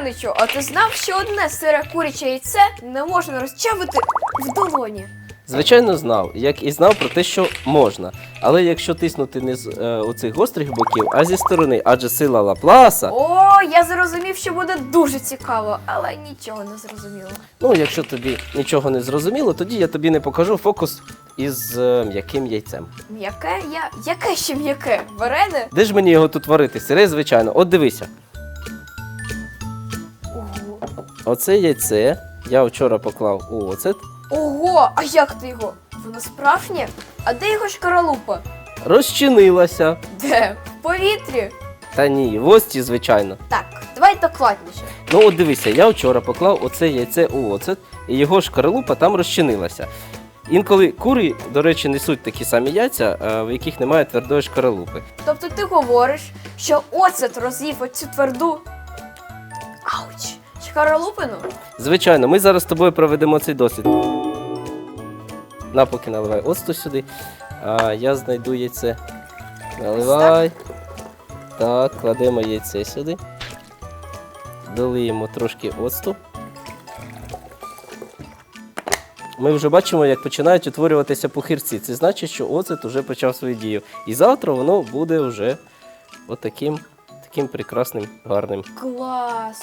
Женичу, а ти знав, що одне сире куряче яйце не можна розчавити в долоні? Звичайно, знав, як і знав про те, що можна. Але якщо тиснути не з е, оцих гострих боків, а зі сторони, адже сила Лапласа, О, я зрозумів, що буде дуже цікаво, але нічого не зрозуміло. ну якщо тобі нічого не зрозуміло, тоді я тобі не покажу фокус із е, м'яким яйцем. М'яке я. Яке ще м'яке? Варене? Де ж мені його тут варити? Сире, звичайно. От дивися, оце яйце я вчора поклав у оцет, Ого, а як ти його? Воно справжнє? А де його шкаралупа? розчинилася. Де? В повітрі? Та ні, в ості, звичайно. Так, давай докладніше. Ну от дивися, я вчора поклав оце яйце у оцет, і його шкаралупа там розчинилася. Інколи кури, до речі, несуть такі самі яйця, е, в яких немає твердої шкаралупи. Тобто ти говориш, що оцет роз'їв оцю тверду. Ауч! Шкаралупину? Звичайно, ми зараз з тобою проведемо цей досвід. На, поки наливай оцту сюди. А я знайду яйце. Наливай. Так, кладемо яйце сюди. Долиємо трошки оцту. Ми вже бачимо, як починають утворюватися пухирці. Це значить, що оцет вже почав свою дію. І завтра воно буде вже отаким таким прекрасним, гарним Клас!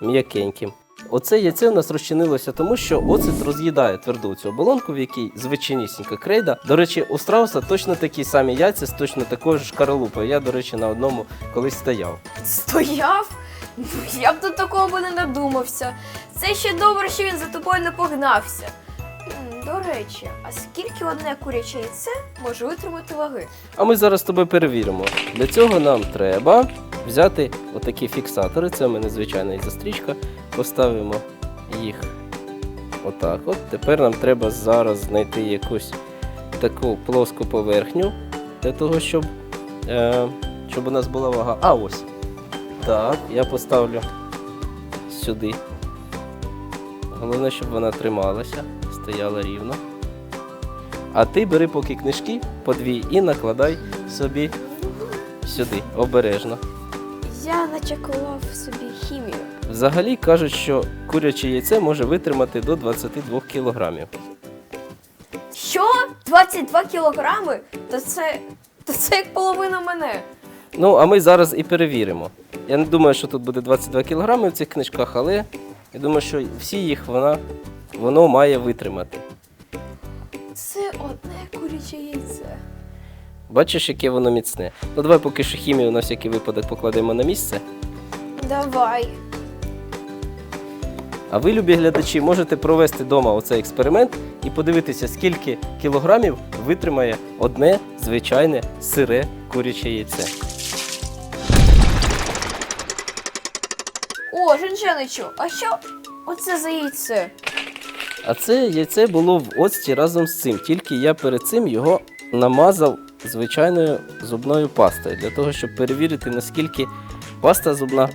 М'якеньким. Оце яйце у нас розчинилося, тому що оцет роз'їдає тверду цю оболонку, в якій звичайнісінька крейда. До речі, у страуса точно такі самі яйця з точно такою ж шкаралупою. Я, до речі, на одному колись стояв. Стояв? Ну, Я б до такого би не надумався. Це ще добре, що він за тобою не погнався. До речі, а скільки одне куряче яйце може витримати ваги? А ми зараз тобою перевіримо. Для цього нам треба взяти отакі фіксатори. Це в мене звичайна ізострічка. Поставимо їх отак. От тепер нам треба зараз знайти якусь таку плоску поверхню для того, щоб, е, щоб у нас була вага. А ось. Так, я поставлю сюди. Головне, щоб вона трималася, стояла рівно. А ти бери поки книжки по дві і накладай собі сюди, обережно. Я начекував собі хімію. Взагалі кажуть, що куряче яйце може витримати до 22 кілограмів. Що? 22 кілограми? То це. То це як половина мене. Ну, а ми зараз і перевіримо. Я не думаю, що тут буде 22 кілограми в цих книжках, але я думаю, що всі їх вона, воно має витримати. Це одне куряче яйце. Бачиш, яке воно міцне. Ну давай поки що хімію на всякий випадок покладемо на місце. Давай. А ви, любі глядачі, можете провести вдома оцей експеримент і подивитися, скільки кілограмів витримає одне звичайне сире куряче яйце. О, Женженичу, а що оце за яйце? А це яйце було в оцті разом з цим, тільки я перед цим його намазав звичайною зубною пастою, для того, щоб перевірити, наскільки паста зубна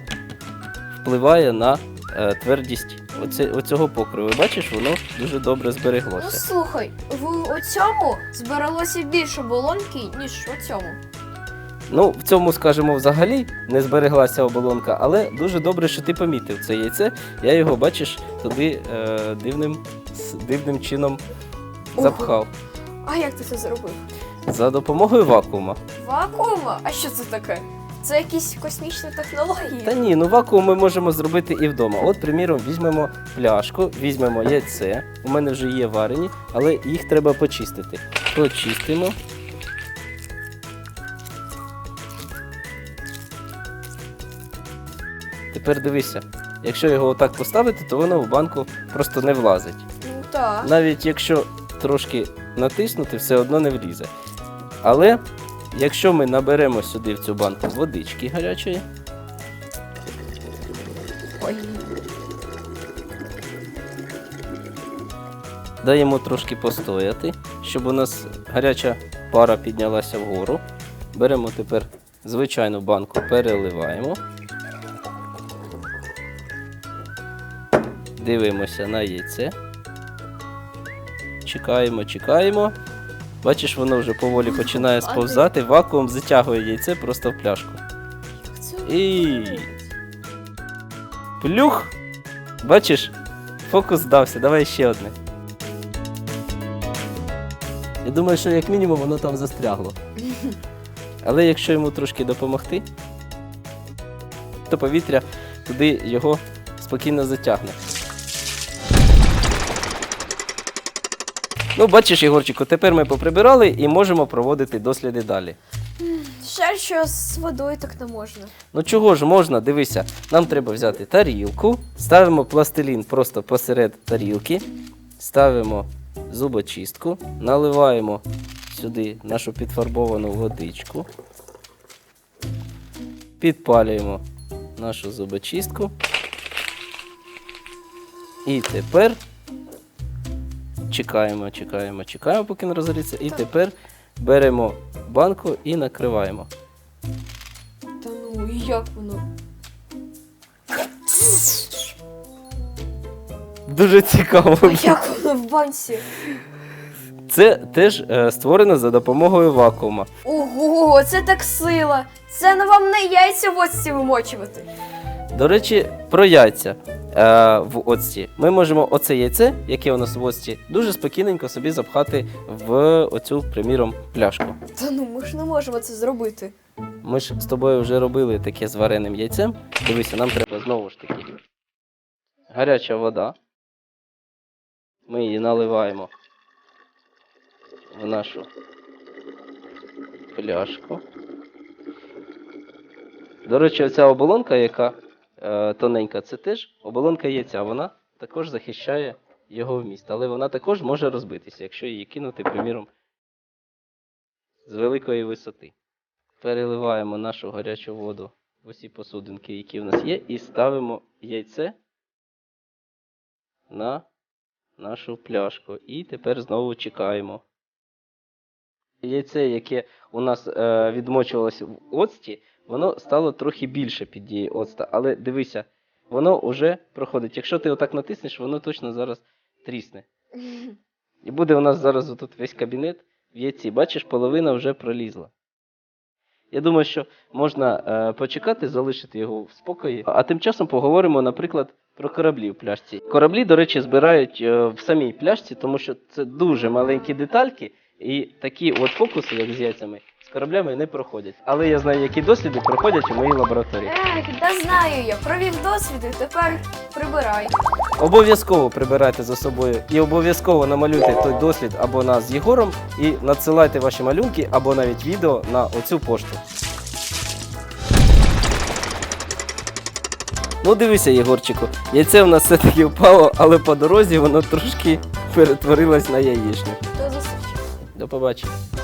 впливає на е, твердість оце, оцього покриву. Бачиш, воно дуже добре Ну збереглося. слухай, в оцьому збиралося більше болонки, ніж в оцьому. Ну, в цьому, скажімо, взагалі не збереглася оболонка, але дуже добре, що ти помітив це яйце. Я його, бачиш, туди е, дивним, с- дивним чином Ого. запхав. А як ти це зробив? За допомогою вакуума. Вакуума? А що це таке? Це якісь космічні технології? Та ні, ну вакуум ми можемо зробити і вдома. От, приміром, візьмемо пляшку, візьмемо яйце. У мене вже є варені, але їх треба почистити. Почистимо. Тепер дивися, якщо його отак поставити, то воно в банку просто не влазить. Ну так. Навіть якщо трошки натиснути, все одно не влізе. Але якщо ми наберемо сюди в цю банку водички гарячої, Ой. даємо трошки постояти, щоб у нас гаряча пара піднялася вгору. Беремо тепер звичайну банку, переливаємо. Дивимося на яйце. Чекаємо, чекаємо. Бачиш, воно вже поволі починає сповзати. Вакуум затягує яйце просто в пляшку. І- Плюх. Бачиш, фокус здався. Давай ще одне. Я думаю, що як мінімум воно там застрягло. Але якщо йому трошки допомогти, то повітря туди його спокійно затягне. Ну, бачиш, Ігорчику, тепер ми поприбирали і можемо проводити досліди далі. Жаль, що з водою так не можна. Ну чого ж можна, дивися, нам треба взяти тарілку, ставимо пластилін просто посеред тарілки, ставимо зубочистку, наливаємо сюди нашу підфарбовану водичку, підпалюємо нашу зубочистку. І тепер чекаємо, чекаємо, чекаємо, поки не розгоріться. І тепер беремо банку і накриваємо. Та ну, і як воно? Дуже цікаво. А як воно в банці? Це теж е, створено за допомогою вакуума. Ого, це так сила! Це на вам не яйця в оцті вимочувати. До речі, про яйця е, в оцті. Ми можемо оце яйце, яке у нас в оцті, дуже спокійненько собі запхати в оцю, приміром, пляшку. Та ну, ми ж не можемо це зробити. Ми ж з тобою вже робили таке з вареним яйцем. Дивися, нам треба знову ж таки гаряча вода. Ми її наливаємо в нашу пляшку. До речі, оця оболонка, яка тоненька, це теж оболонка яйця. Вона також захищає його вміст. Але вона також може розбитися, якщо її кинути, приміром, з великої висоти переливаємо нашу гарячу воду в усі посудинки, які в нас є, і ставимо яйце на нашу пляшку. І тепер знову чекаємо. Яйце, яке у нас е, відмочувалося в оцті, воно стало трохи більше під дією оцта. Але дивися, воно вже проходить. Якщо ти отак натиснеш, воно точно зараз трісне. І буде у нас зараз отут весь кабінет в яйці. Бачиш, половина вже пролізла. Я думаю, що можна е, почекати, залишити його в спокої. А тим часом поговоримо, наприклад, про кораблі в пляшці. Кораблі, до речі, збирають е, в самій пляшці, тому що це дуже маленькі детальки, і такі от фокуси, як з яйцями, з кораблями не проходять. Але я знаю, які досліди проходять у моїй лабораторії. Ех, да знаю я, провів досвіди, тепер прибирай. Обов'язково прибирайте за собою і обов'язково намалюйте той дослід або нас з Єгором і надсилайте ваші малюнки або навіть відео на оцю пошту. Ну дивися, Єгорчику, яйце в нас все-таки впало, але по дорозі воно трошки перетворилось на яєчню. До. Побачення.